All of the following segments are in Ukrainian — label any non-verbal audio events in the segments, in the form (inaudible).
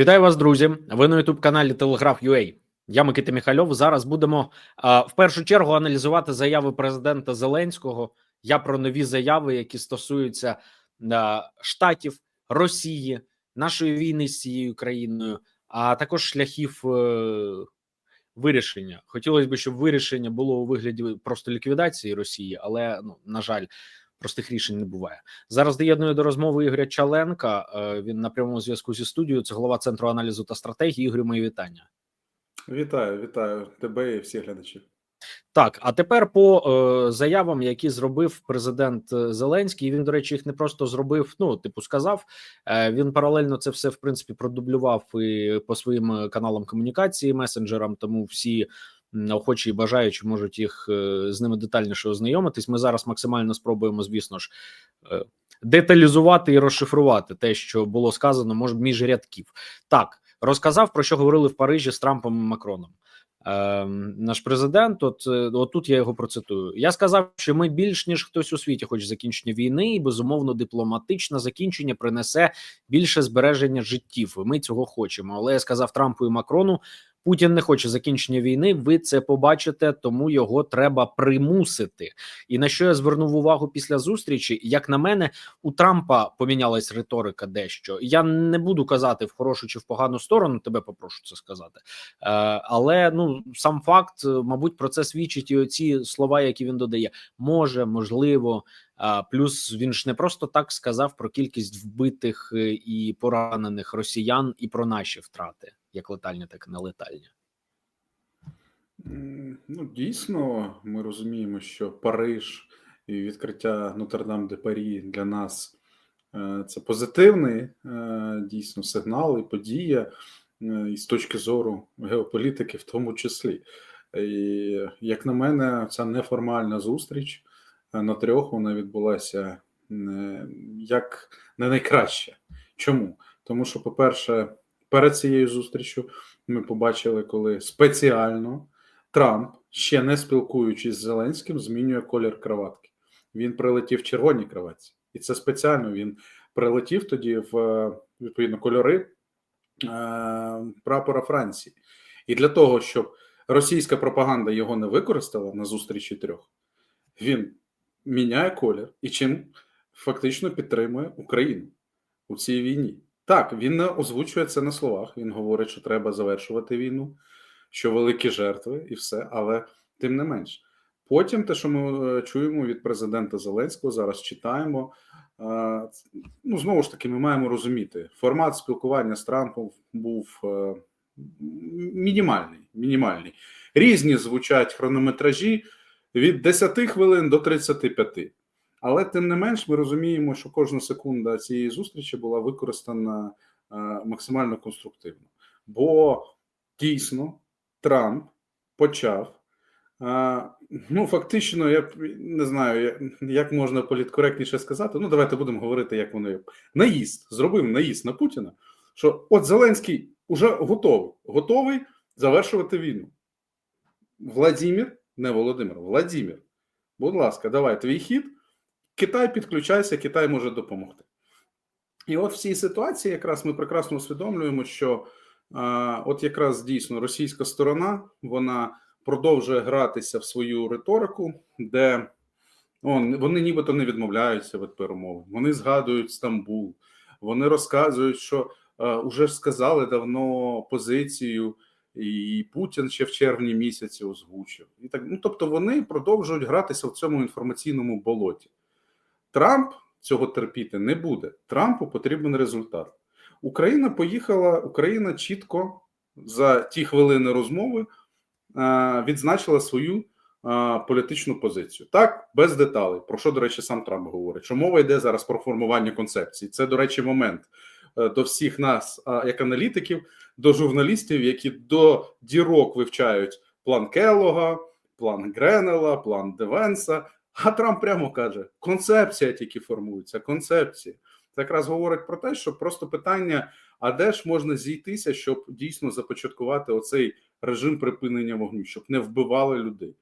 Вітаю вас, друзі. Ви на youtube каналі Телеграф.ua. Я Микита Міхальов. Зараз будемо а, в першу чергу аналізувати заяви президента Зеленського. Я про нові заяви, які стосуються а, штатів Росії, нашої війни з цією країною, а також шляхів е, вирішення. Хотілося б, щоб вирішення було у вигляді просто ліквідації Росії, але ну на жаль. Простих рішень не буває зараз. Доєдную до розмови Ігоря Чаленка. Е, Він на прямому зв'язку зі студією. Це голова центру аналізу та стратегії. Ігорю, мої вітання. Вітаю, вітаю тебе і всі глядачі. Так, а тепер по е, заявам, які зробив президент е, Зеленський. Він, до речі, їх не просто зробив. Ну, типу, сказав. Е, він паралельно це все в принципі продублював і по своїм е, каналам комунікації, месенджерам. Тому всі охочі і бажаючі можуть їх е, з ними детальніше ознайомитись. Ми зараз максимально спробуємо, звісно ж. Е, Деталізувати і розшифрувати те, що було сказано, може між рядків. Так розказав про що говорили в Парижі з Трампом і Макроном. Е, наш президент, от, е, от тут я його процитую. Я сказав, що ми більш ніж хтось у світі хоче закінчення війни, і безумовно дипломатичне закінчення принесе більше збереження життів. Ми цього хочемо. Але я сказав Трампу і Макрону. Путін не хоче закінчення війни. Ви це побачите, тому його треба примусити. І на що я звернув увагу після зустрічі? Як на мене, у Трампа помінялась риторика дещо. Я не буду казати в хорошу чи в погану сторону. Тебе попрошу це сказати. Е, але ну сам факт, мабуть, про це свідчить і оці слова, які він додає. Може, можливо. Плюс він ж не просто так сказав про кількість вбитих е, і поранених росіян і про наші втрати, як летальні, так і нелетальні. Ну, дійсно, ми розуміємо, що Париж і відкриття Нотр-Дам де Парі для нас е, це позитивний е, дійсно сигнал і подія, е, і з точки зору геополітики, в тому числі. І, як на мене, ця неформальна зустріч на трьох вона відбулася е, як не найкраще. Чому? Тому що, по-перше, перед цією зустрічю ми побачили, коли спеціально Трамп, ще не спілкуючись з Зеленським, змінює колір краватки. Він прилетів в червоній краватці, і це спеціально він прилетів тоді в е, відповідно кольори е, прапора Франції. І для того, щоб російська пропаганда його не використала на зустрічі трьох, він міняє колір і чим фактично підтримує Україну у цій війні. Так, він озвучує це на словах. Він говорить, що треба завершувати війну, що великі жертви і все, але тим не менш. Потім те, що ми е, чуємо від президента Зеленського, зараз читаємо. е, Ну, знову ж таки, ми маємо розуміти, формат спілкування з Трампом був е, мінімальний. мінімальний. Різні звучать хронометражі від 10 хвилин до 35. Але тим не менш, ми розуміємо, що кожна секунда цієї зустрічі була використана е, максимально конструктивно. Бо дійсно Трамп почав. е, Ну, фактично, я не знаю, як можна політкоректніше сказати. Ну, давайте будемо говорити, як воно є. Наїзд зробив наїзд на Путіна. Що от Зеленський уже готовий, готовий завершувати війну. Владимир, не Володимир, Владимир. Будь ласка, давай твій хід. Китай підключайся, Китай може допомогти. І от в цій ситуації якраз ми прекрасно усвідомлюємо, що а, от якраз дійсно російська сторона вона продовжує гратися в свою риторику, де он, вони нібито не відмовляються від перемови. Вони згадують Стамбул, вони розказують, що а, уже сказали давно позицію, і Путін ще в червні місяці озвучив. І так, ну тобто вони продовжують гратися в цьому інформаційному болоті. Трамп цього терпіти не буде. Трампу потрібен результат. Україна поїхала, Україна чітко за ті хвилини розмови е, відзначила свою е, політичну позицію. Так, без деталей. Про що, до речі, сам Трамп говорить, що мова йде зараз про формування концепції. Це, до речі, момент е, до всіх нас, як аналітиків, до журналістів, які до дірок вивчають план Келлога, план Гренела, план Девенса. А Трамп прямо каже: концепція тільки формується, концепція. Це якраз говорить про те, що просто питання: а де ж можна зійтися, щоб дійсно започаткувати оцей режим припинення вогню, щоб не вбивали людей.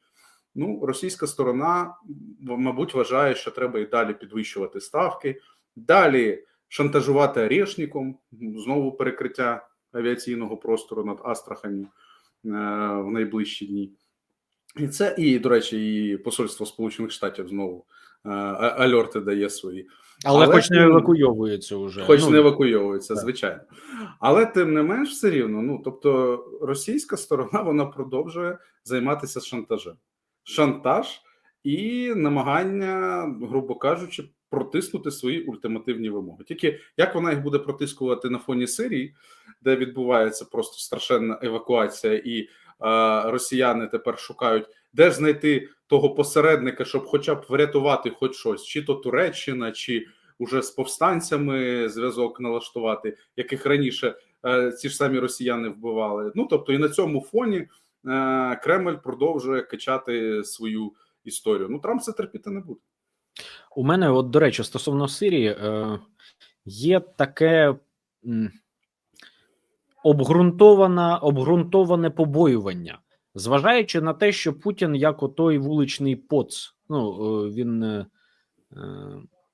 Ну, російська сторона, мабуть, вважає, що треба і далі підвищувати ставки, далі шантажувати Орешником, знову перекриття авіаційного простору над Астраханью е, в найближчі дні. І це, і, до речі, і Посольство Сполучених Штатів знову е, альорти дає свої. Але, Але хоч не евакуйовується вже. Хоч Ну, не евакуйовується, так. звичайно. Але тим не менш, все рівно. Ну тобто, російська сторона (laughs) вона продовжує займатися шантажем. Шантаж і намагання, грубо кажучи, протиснути свої ультимативні вимоги. Тільки як вона їх буде протискувати на фоні Сирії, де відбувається просто страшенна евакуація, і росіяни тепер шукають, де ж знайти того посередника, щоб хоча б врятувати хоч щось, чи то Туреччина, чи уже з повстанцями зв'язок налаштувати, яких раніше е, ці ж самі росіяни вбивали. Ну тобто, і на цьому фоні е, Кремль продовжує качати свою історію. Ну Трамп це терпіти не буде. У мене, от до речі, стосовно Сирії, е, є таке обґрунтована, обґрунтоване побоювання, зважаючи на те, що Путін, як отой вуличний поц, ну е, він е, е,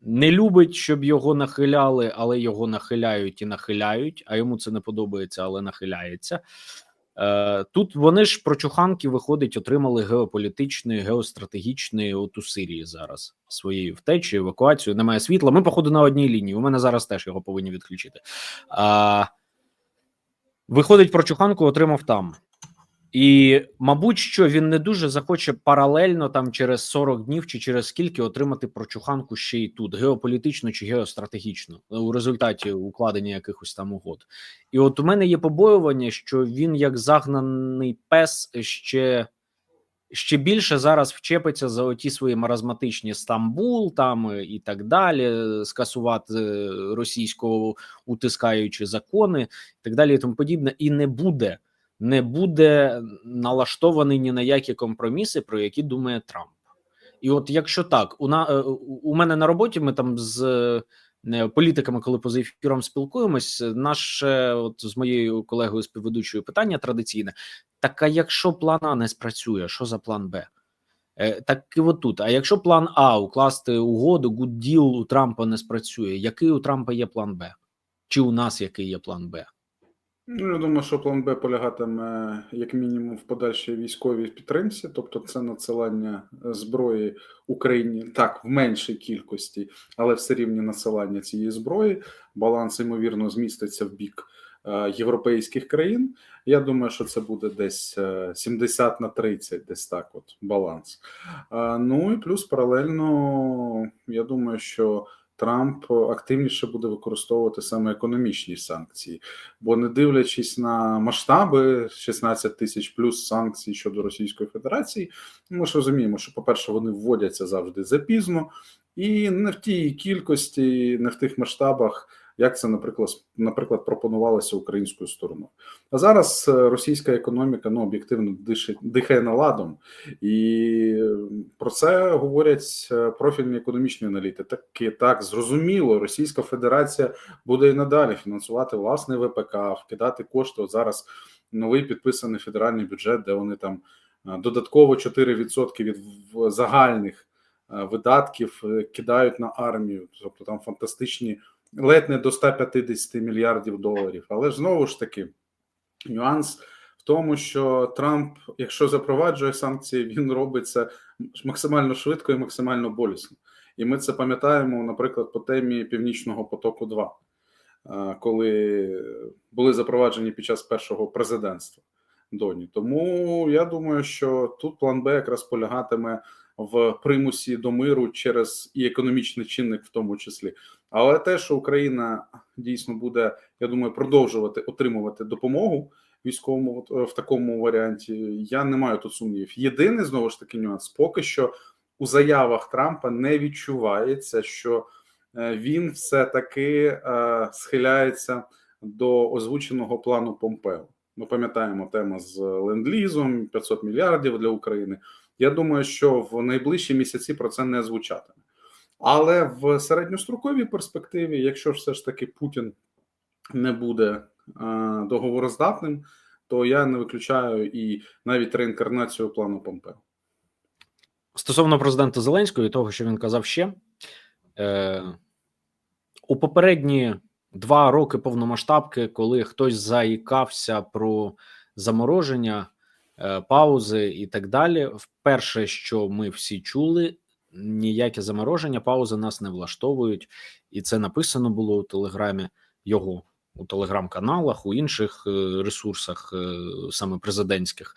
не любить, щоб його нахиляли, але його нахиляють і нахиляють, а йому це не подобається, але нахиляється. Тут вони ж прочуханки виходить, отримали геополітичний, геостратегічний от у Сирії зараз своєю втечею, евакуацією. Немає світла. Ми, походу, на одній лінії. У мене зараз теж його повинні відключити. Виходить, прочуханку отримав там. І, мабуть, що він не дуже захоче паралельно там через 40 днів чи через скільки отримати прочуханку ще й тут, геополітично чи геостратегічно, у результаті укладення якихось там угод. І от у мене є побоювання, що він, як загнаний пес, ще, ще більше зараз вчепиться за оті свої маразматичні Стамбул, там е, і так далі, скасувати е, російського утискаючи закони, і так далі, і тому подібне, і не буде. Не буде налаштований ні на які компроміси, про які думає Трамп. І от якщо так, у на е, у мене на роботі ми там з політиками, коли поза ефіром спілкуємось, наше от з моєю колегою співведучою питання традиційне: так а якщо план А не спрацює, що за план Б? Е, Так і от тут. А якщо план А укласти угоду, deal у Трампа не спрацює, який у Трампа є план Б? Чи у нас який є план Б? Ну, я думаю, що план Б полягатиме як мінімум в подальшій військовій підтримці, тобто це надсилання зброї Україні так в меншій кількості, але все рівні надсилання цієї зброї. Баланс ймовірно зміститься в бік е, європейських країн. Я думаю, що це буде десь е, 70 на 30, десь так. От баланс. Е, Ну і плюс паралельно, я думаю, що Трамп активніше буде використовувати саме економічні санкції, бо не дивлячись на масштаби 16 тисяч плюс санкцій щодо Російської Федерації, ми ж розуміємо, що, по-перше, вони вводяться завжди запізно, і не в тій кількості, не в тих масштабах, як це, наприклад, наприклад, пропонувалося українською стороною. А зараз е, російська економіка ну об'єктивно дихає наладом, і про це говорять е, профільні економічні аналітики. Так зрозуміло, Російська Федерація буде і надалі фінансувати власний ВПК, вкидати кошти. От зараз новий підписаний федеральний бюджет, де вони там е, додатково 4% від загальних видатків кидають на армію, тобто там фантастичні ледь не до 150 мільярдів доларів. Але знову ж таки, нюанс в тому, що Трамп, якщо запроваджує санкції, він робить це максимально швидко і максимально болісно. І ми це пам'ятаємо, наприклад, по темі Північного потоку 2 е, коли були запроваджені під час першого президентства Доні. Тому я думаю, що тут план Б якраз полягатиме в примусі до миру через і економічний чинник, в тому числі. Але те, що Україна дійсно буде, я думаю, продовжувати отримувати допомогу військовому е, в такому варіанті, я не маю тут сумнівів. Єдиний знову ж таки нюанс, поки що у заявах Трампа не відчувається, що е, він все таки е, схиляється до озвученого плану Помпео. Ми пам'ятаємо тему з ленд-лізом, 500 мільярдів для України. Я думаю, що в найближчі місяці про це не звучатиме. Але в середньостроковій перспективі, якщо все ж таки Путін не буде е, договороздатним, то я не виключаю і навіть реінкарнацію плану Помпео. Стосовно президента Зеленського і того, що він казав ще, е, у попередні два роки повномасштабки, коли хтось заїкався про замороження, е, паузи і так далі. Вперше, що ми всі чули, ніяке замороження, паузи нас не влаштовують, і це написано було у телеграмі його у телеграм-каналах, у інших е, ресурсах, е, саме президентських.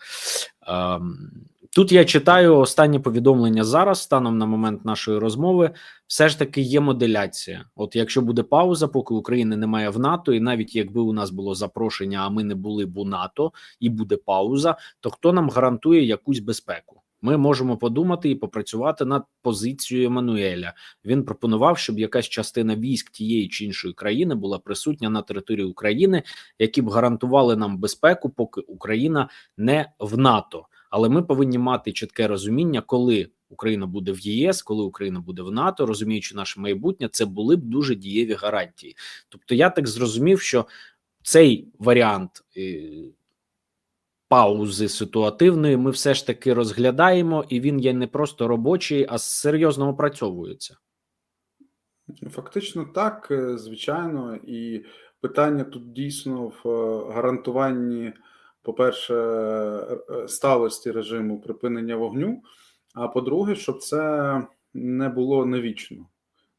Ем, Тут я читаю останнє повідомлення зараз, станом на момент нашої розмови. Все ж таки є моделяція. От якщо буде пауза, поки України немає в НАТО, і навіть якби у нас було запрошення, а ми не були б у НАТО, і буде пауза, то хто нам гарантує якусь безпеку? Ми можемо подумати і попрацювати над позицією Еммануеля. Він пропонував, щоб якась частина військ тієї чи іншої країни була присутня на території України, які б гарантували нам безпеку, поки Україна не в НАТО. Але ми повинні мати чітке розуміння, коли Україна буде в ЄС, коли Україна буде в НАТО, розуміючи наше майбутнє, це були б дуже дієві гарантії. Тобто, я так зрозумів, що цей варіант е, паузи ситуативної ми все ж таки розглядаємо, і він є не просто робочий, а серйозно опрацьовується. Фактично так, е, звичайно, і питання тут дійсно в е, гарантуванні, по-перше, е, сталості режиму припинення вогню. А по-друге, щоб це не було навічно.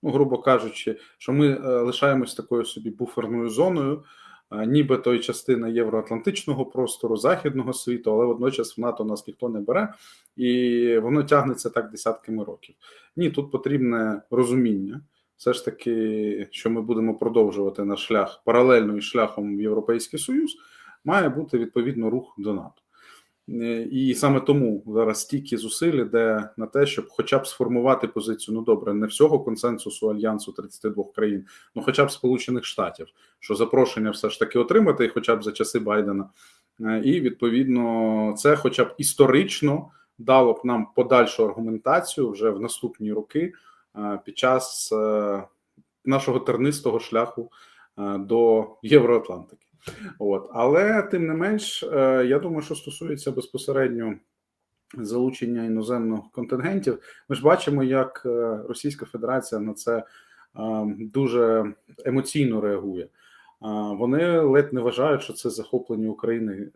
Ну, грубо кажучи, що ми лишаємось такою собі буферною зоною, нібито і частина євроатлантичного простору, західного світу, але водночас в НАТО нас ніхто не бере, і воно тягнеться так десятками років. Ні, тут потрібне розуміння. Все ж таки, що ми будемо продовжувати наш шлях паралельно із шляхом в Європейський Союз, має бути відповідно рух до НАТО. Е, І саме тому зараз стільки зусиль іде на те, щоб хоча б сформувати позицію, ну добре, не всього консенсусу альянсу 32 країн, ну хоча б Сполучених Штатів, що запрошення все ж таки отримати, хоча б за часи Байдена. Е, І відповідно це, хоча б історично, дало б нам подальшу аргументацію вже в наступні роки е, під час нашого тернистого шляху до Євроатлантики. От, але тим не менш, е, я думаю, що стосується безпосередньо залучення іноземних контингентів, ми ж бачимо, як е, Російська Федерація на це е, дуже емоційно реагує. Вони ледь не вважають, що це захоплення України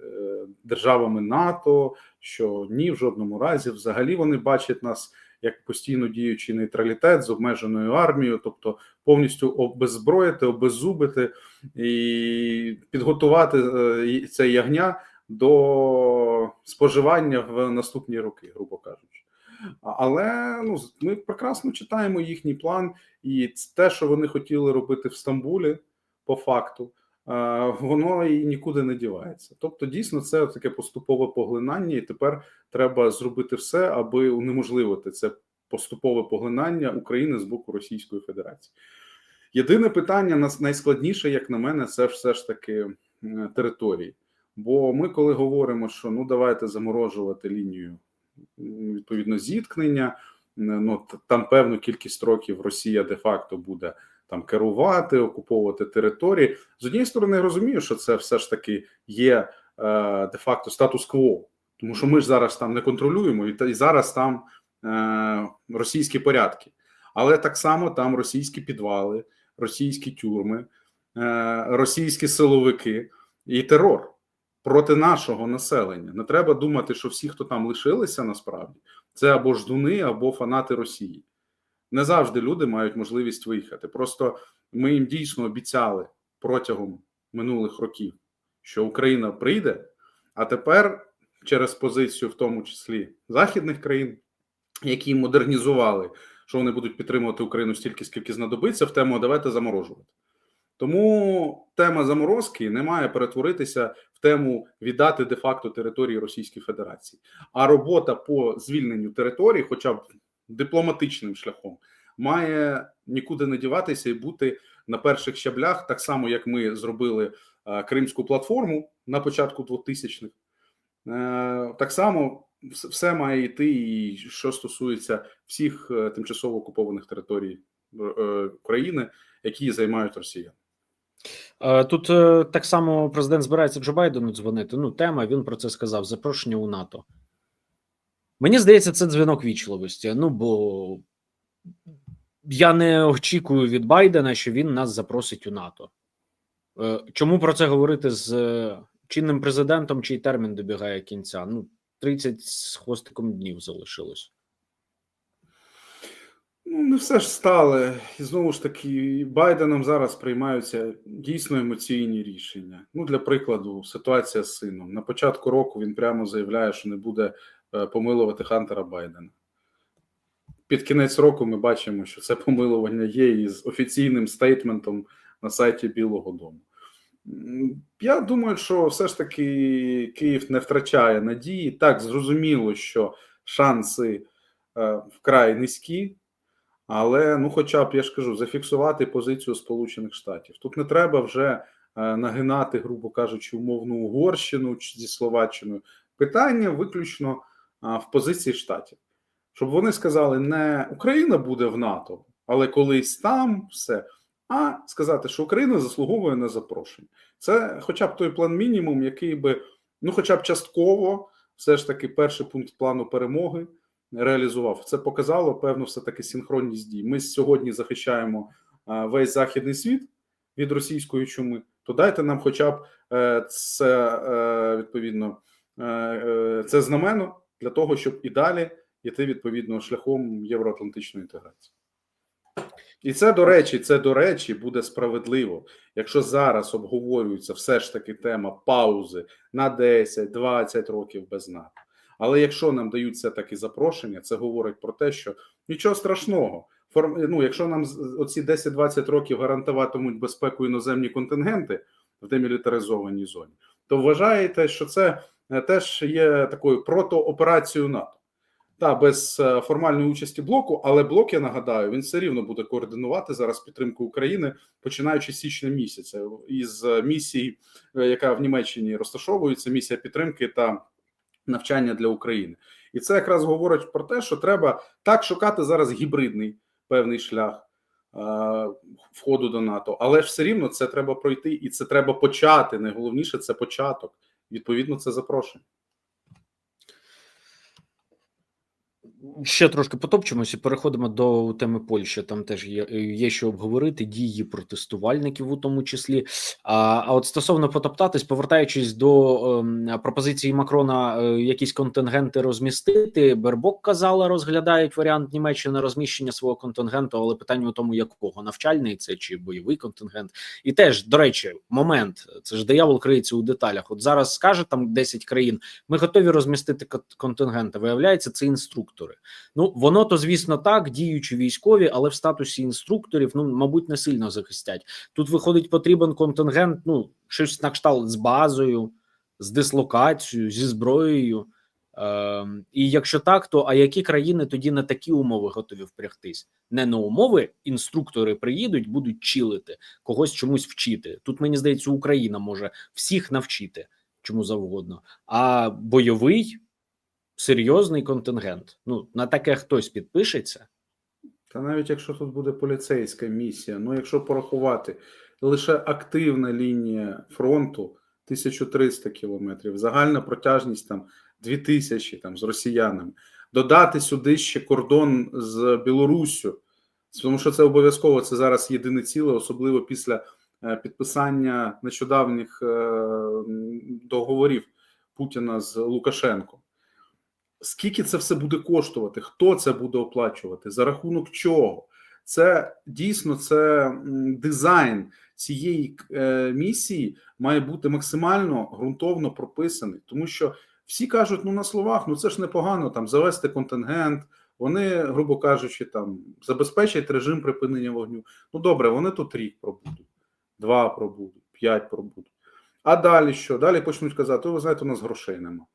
державами НАТО, що ні, в жодному разі. Взагалі вони бачать нас як постійно діючий нейтралітет з обмеженою армією, тобто повністю обеззброїти, обеззубити і підготувати е, це ягня до споживання в наступні роки, грубо кажучи. Але ну ми прекрасно читаємо їхній план, і те, що вони хотіли робити в Стамбулі, по факту, е, воно і нікуди не дівається. Тобто, дійсно, це таке поступове поглинання, і тепер треба зробити все, аби унеможливити це поступове поглинання України з боку Російської Федерації. Єдине питання найскладніше, як на мене, це все ж таки території. Бо ми, коли говоримо, що ну давайте заморожувати лінію відповідно зіткнення, ну там певну кількість років Росія де-факто буде там керувати, окуповувати території. З однієї сторони, я розумію, що це все ж таки є е, де-факто статус-кво, тому що ми ж зараз там не контролюємо, і, зараз там російські порядки, але так само там російські підвали, російські тюрми, е, російські силовики і терор проти нашого населення. Не треба думати, що всі, хто там лишилися, насправді це або ждуни, або фанати Росії. Не завжди люди мають можливість виїхати. Просто ми їм дійсно обіцяли протягом минулих років, що Україна прийде, а тепер через позицію, в тому числі західних країн, які модернізували, що вони будуть підтримувати Україну стільки, скільки знадобиться, в тему давайте заморожувати. Тому тема заморозки не має перетворитися в тему віддати де-факто території Російської Федерації. А робота по звільненню території, хоча б дипломатичним шляхом, має нікуди не діватися і бути на перших щаблях, так само як ми зробили е, Кримську платформу на початку 2000-х. Е, так само все має йти, і що стосується всіх е, тимчасово окупованих територій е, України, які займають росіяни. Е, Тут е, так само президент збирається Джо Байдену дзвонити. Ну, тема він про це сказав: запрошення у НАТО. Мені здається, це дзвінок вічливості. Ну бо я не очікую від Байдена, що він нас запросить у НАТО. Е, Чому про це говорити з е, чинним президентом, чий термін добігає кінця? Ну, 30 з хвостиком днів залишилось. Ну, не все ж стале. І знову ж таки, Байденом зараз приймаються дійсно емоційні рішення. Ну, для прикладу, ситуація з сином. На початку року він прямо заявляє, що не буде е, помилувати Хантера Байдена. Під кінець року ми бачимо, що це помилування є із офіційним стейтментом на сайті Білого Дому. Я думаю, що все ж таки Київ не втрачає надії. Так, зрозуміло, що шанси е, вкрай низькі. Але ну, хоча б я ж кажу, зафіксувати позицію Сполучених Штатів. Тут не треба вже е, нагинати, грубо кажучи, умовну Угорщину чи зі Словаччиною. Питання виключно в позиції штатів, щоб вони сказали, не Україна буде в НАТО, але колись там все. А сказати, що Україна заслуговує на запрошення. Це хоча б той план мінімум, який би, ну, хоча б частково, все ж таки, перший пункт плану перемоги реалізував. Це показало певну все таки синхронність дій. Ми сьогодні захищаємо весь західний світ від російської чуми. То дайте нам, хоча б е, це е, відповідно е, це знамено для того, щоб і далі йти відповідно шляхом євроатлантичної інтеграції. І це до речі, це до речі буде справедливо, якщо зараз обговорюється все ж таки тема паузи на 10-20 років без НАТО. Але якщо нам дають все таки запрошення, це говорить про те, що нічого страшного. Форм... Ну, якщо нам оці 10-20 років гарантуватимуть безпеку іноземні контингенти в демілітаризованій зоні, то вважаєте, що це е, теж є такою протооперацією НАТО. Та без е, формальної участі блоку, але блок, я нагадаю, він все рівно буде координувати зараз підтримку України, починаючи з січня місяця, із е, місії, е, яка в Німеччині розташовується, місія підтримки та навчання для України, і це якраз говорить про те, що треба так шукати зараз гібридний певний шлях входу до НАТО, але ж все рівно це треба пройти, і це треба почати. Найголовніше це початок. Відповідно, це запрошення. Ще трошки потопчемося, переходимо до теми Польщі. Там теж є, є що обговорити дії протестувальників, у тому числі. А, а от стосовно потоптатись, повертаючись до ем, пропозиції Макрона, е, якісь контингенти розмістити. Бербок казала, розглядають варіант Німеччини розміщення свого контингенту, але питання у тому, якого навчальний це чи бойовий контингент. І теж до речі, момент це ж диявол криється у деталях. От зараз скаже там 10 країн, ми готові розмістити кон- контингенти. Виявляється, це інструктори. Ну воно то звісно так, діючі військові, але в статусі інструкторів, ну мабуть, не сильно захистять. Тут виходить, потрібен контингент, ну щось на кшталт з базою, з дислокацією, зі зброєю. Ем, і якщо так, то а які країни тоді на такі умови готові впрягтись? Не на умови інструктори приїдуть, будуть чилити, когось чомусь вчити. Тут мені здається, Україна може всіх навчити чому завгодно. А бойовий серйозний контингент. Ну на таке хтось підпишеться. Та навіть якщо тут буде поліцейська місія, ну якщо порахувати лише активна лінія фронту 1300 кілометрів, загальна протяжність там 2000 там з росіянами, додати сюди ще кордон з Білоруссю, тому що це обов'язково це зараз єдине ціле, особливо після е, підписання нещодавніх е, договорів Путіна з Лукашенком. Скільки це все буде коштувати? Хто це буде оплачувати? За рахунок чого? Це дійсно це дизайн цієї е, місії має бути максимально ґрунтовно прописаний, тому що всі кажуть, ну на словах, ну це ж непогано там завести контингент. Вони, грубо кажучи, там забезпечать режим припинення вогню. Ну добре, вони тут рік пробудуть, два пробудуть, п'ять пробудуть. А далі що? Далі почнуть казати: ви знаєте, у нас грошей нема.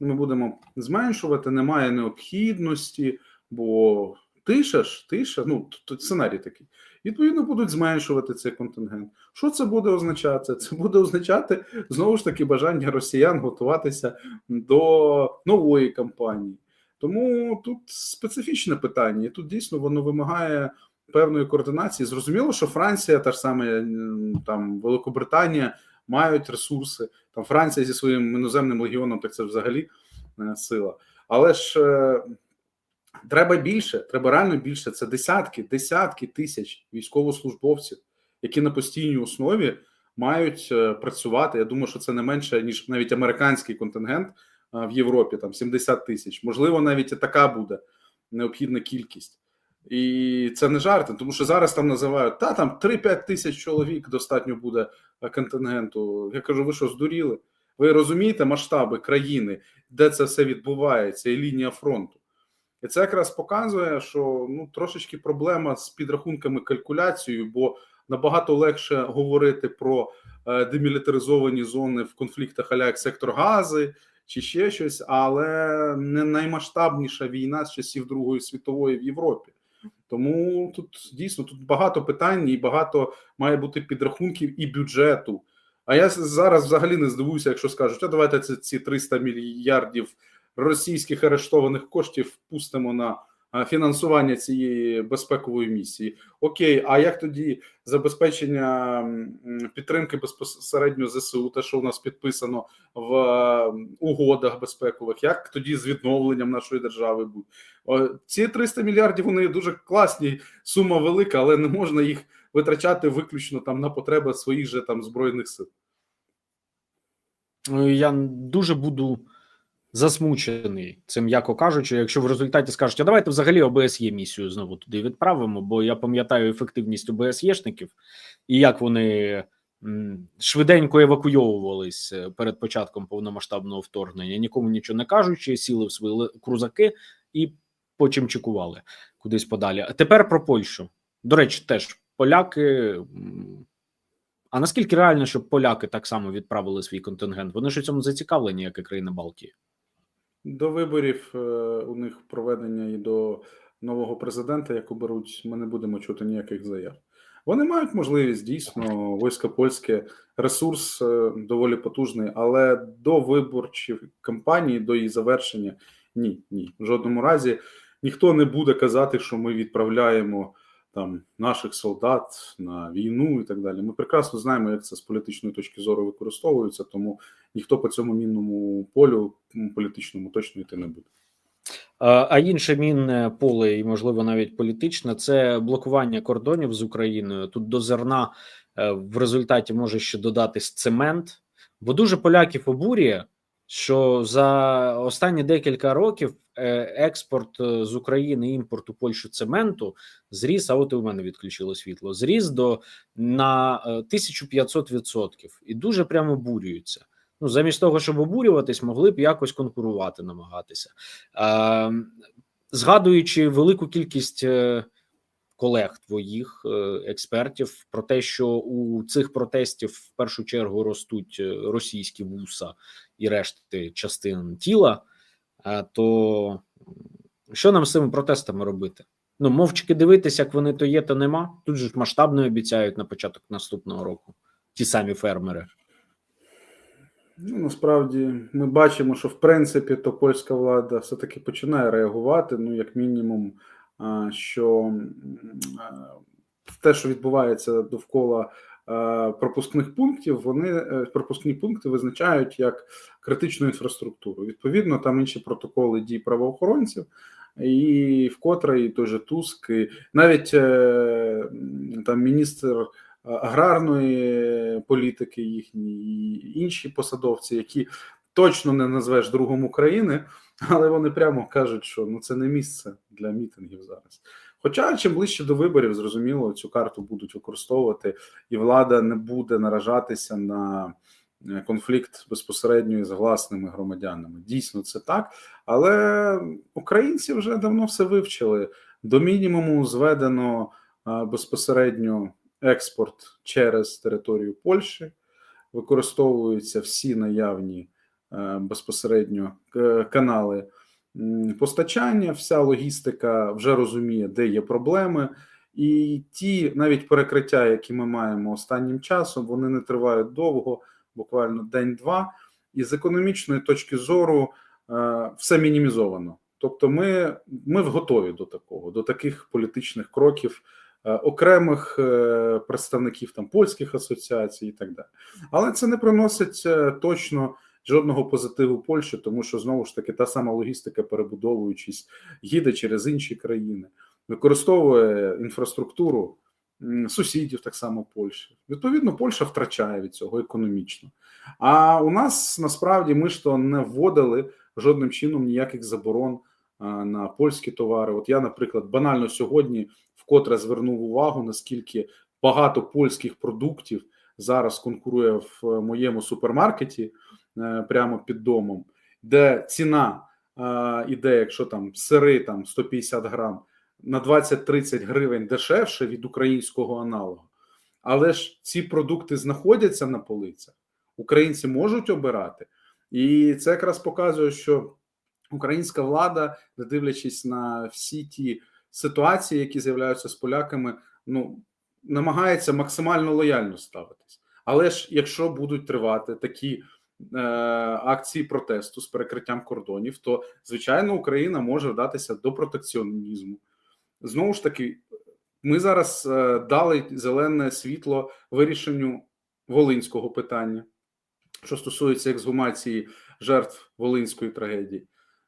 Ми будемо зменшувати, немає необхідності, бо тиша ж, тиша, ну тут сценарій такий. Відповідно, будуть зменшувати цей контингент. Що це буде означати? Це буде означати знову ж таки бажання росіян готуватися до нової кампанії. Тому тут специфічне питання, і тут дійсно воно вимагає певної координації. Зрозуміло, що Франція, та ж саме там Великобританія мають ресурси. Там Франція зі своїм іноземним легіоном, так це взагалі е, сила. Але ж е, треба більше, треба реально більше. Це десятки, десятки тисяч військовослужбовців, які на постійній основі мають е, працювати. Я думаю, що це не менше ніж навіть американський контингент в Європі, там 70 тисяч. Можливо, навіть і така буде необхідна кількість. І це не жарти, тому що зараз там називають та там 3-5 тисяч чоловік достатньо буде е, контингенту. Я кажу, ви що здуріли? Ви розумієте масштаби країни, де це все відбувається, і лінія фронту. І це якраз показує, що ну трошечки проблема з підрахунками калькуляцією, бо набагато легше говорити про е, демілітаризовані зони в конфліктах, аля як сектор Гази чи ще щось, але не наймасштабніша війна з часів Другої світової в Європі. Тому тут дійсно тут багато питань і багато має бути підрахунків і бюджету. А я зараз взагалі не здивуюся, якщо скажуть, а давайте ці, ці 300 мільярдів російських арештованих коштів пустимо на фінансування цієї безпекової місії. Окей, а як тоді забезпечення підтримки безпосередньо ЗСУ, те, що у нас підписано в е, угодах безпекових, як тоді з відновленням нашої держави буде? Ці 300 мільярдів вони дуже класні, сума велика, але не можна їх витрачати виключно там на потреби своїх же там збройних сил. Ну, Я дуже буду засмучений цим, м'яко кажучи, якщо в результаті скажуть, а давайте взагалі ОБСЄ місію знову туди відправимо, бо я пам'ятаю ефективність ОБСЄшників і як вони швиденько евакуйовувались е, перед початком повномасштабного вторгнення, нікому нічого не кажучи, сіли в свої крузаки і потім чекували кудись подалі. А тепер про Польщу. До речі, теж поляки. А наскільки реально, щоб поляки так само відправили свій контингент? Вони ж у цьому зацікавлені, як і країни Балтії. До виборів е, у них проведення і до нового президента, як оберуть, ми не будемо чути ніяких заяв. Вони мають можливість дійсно військо польське ресурс е, доволі потужний, але до виборчої кампанії, до її завершення ні, ні. В жодному разі ніхто не буде казати, що ми відправляємо там наших солдат на війну і так далі. Ми прекрасно знаємо, як це з політичної точки зору використовується, тому ніхто по цьому мінному полю політичному точно йти не буде. А інше мінне поле, і можливо навіть політичне, це блокування кордонів з Україною. Тут до зерна е, в результаті може ще додатись цемент, бо дуже поляків обурює, що за останні декілька років е, експорт е, з України, імпорт у Польщу цементу зріс. А от і у мене відключило світло. Зріс до на е, 1500%. і дуже прямо обурюються. Ну, замість того, щоб обурюватись, могли б якось конкурувати, намагатися. Е, згадуючи велику кількість е, колег твоїх е, експертів про те, що у цих протестів в першу чергу ростуть е, російські вуса і решти частин тіла, е, то що нам з цими протестами робити? Ну, мовчки дивитися, як вони то є, то нема. Тут же масштабно обіцяють на початок наступного року ті самі фермери. Ну, насправді ми бачимо, що в принципі то польська влада все-таки починає реагувати. Ну, як мінімум, що те, що відбувається довкола пропускних пунктів, вони е, пропускні пункти визначають як критичну інфраструктуру. Відповідно, там інші протоколи дій правоохоронців. І вкотре і той же Туск, і навіть е, там міністр аграрної політики їхні і інші посадовці, які точно не назвеш другом України, (laughs) але вони прямо кажуть, що ну це не місце для мітингів зараз. Хоча чим ближче до виборів, зрозуміло, цю карту будуть використовувати, і влада не буде наражатися на е, конфлікт безпосередньо з власними громадянами. Дійсно, це так. Але українці вже давно все вивчили. До мінімуму зведено безпосередньо експорт через територію Польщі, використовуються всі наявні е, безпосередньо е, канали постачання, вся логістика вже розуміє, де є проблеми. І ті навіть перекриття, які ми маємо останнім часом, вони не тривають довго, буквально день-два. І з економічної точки зору е, все мінімізовано. Тобто, ми, ми готові до такого, до таких політичних кроків е, окремих е, представників там польських асоціацій і так далі. Але це не приносить точно жодного позитиву Польщі, тому що знову ж таки та сама логістика, перебудовуючись, їде через інші країни, використовує інфраструктуру сусідів, так само Польщі. Відповідно, Польща втрачає від цього економічно. А у нас насправді ми ж то не вводили жодним чином ніяких заборон на польські товари. От я, наприклад, банально сьогодні вкотре звернув увагу, наскільки багато польських продуктів зараз конкурує в моєму супермаркеті прямо під домом, де ціна е, іде, якщо там сири там 150 грам на 20-30 гривень дешевше від українського аналогу. Але ж ці продукти знаходяться на полицях, українці можуть обирати, і це якраз показує, що українська влада, не дивлячись на всі ті ситуації, які з'являються з поляками, ну намагається максимально лояльно ставитись. Але ж якщо будуть тривати такі е, акції протесту з перекриттям кордонів, то звичайно Україна може вдатися до протекціонізму. Знову ж таки, ми зараз е, дали зелене світло вирішенню волинського питання, що стосується ексгумації жертв волинської трагедії.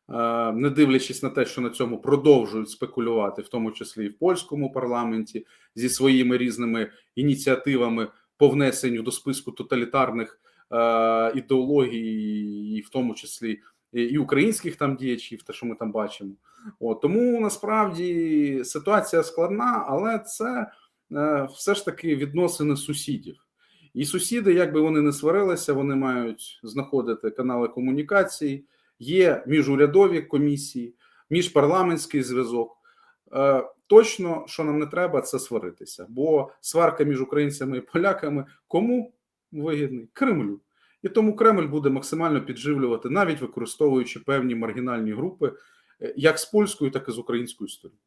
Е, Не дивлячись на те, що на цьому продовжують спекулювати, в тому числі і в польському парламенті, зі своїми різними ініціативами по внесенню до списку тоталітарних е, ідеологій, і в тому числі і, і українських там діячів, те, що ми там бачимо. От, тому насправді ситуація складна, але це е, все ж таки відносини сусідів. І сусіди, як би вони не сварилися, вони мають знаходити канали комунікації, є міжурядові комісії, міжпарламентський зв'язок. Е, точно, що нам не треба, це сваритися, бо сварка між українцями і поляками кому вигідний? Кремлю. І тому Кремль буде максимально підживлювати, навіть використовуючи певні маргінальні групи, е, як з польською, так і з українською сторони.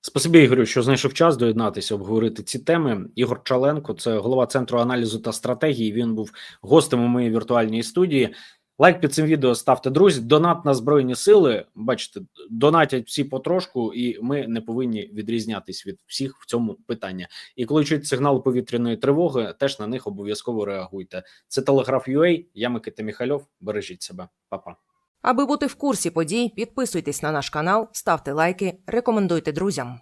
Спасибі, Ігорю, що знайшов час доєднатися, обговорити ці теми. Ігор Чаленко, це голова центру аналізу та стратегії. Він був гостем у моїй віртуальній студії. Лайк під цим відео ставте, друзі. Донат на збройні сили. Бачите, донатять всі потрошку, і ми не повинні відрізнятись від всіх в цьому питанні. І коли чують сигнал повітряної тривоги, теж на них обов'язково реагуйте. Це телеграф UA, Я Микита Міхальов. Бережіть себе, Па-па. Аби бути в курсі подій, підписуйтесь на наш канал, ставте лайки, рекомендуйте друзям.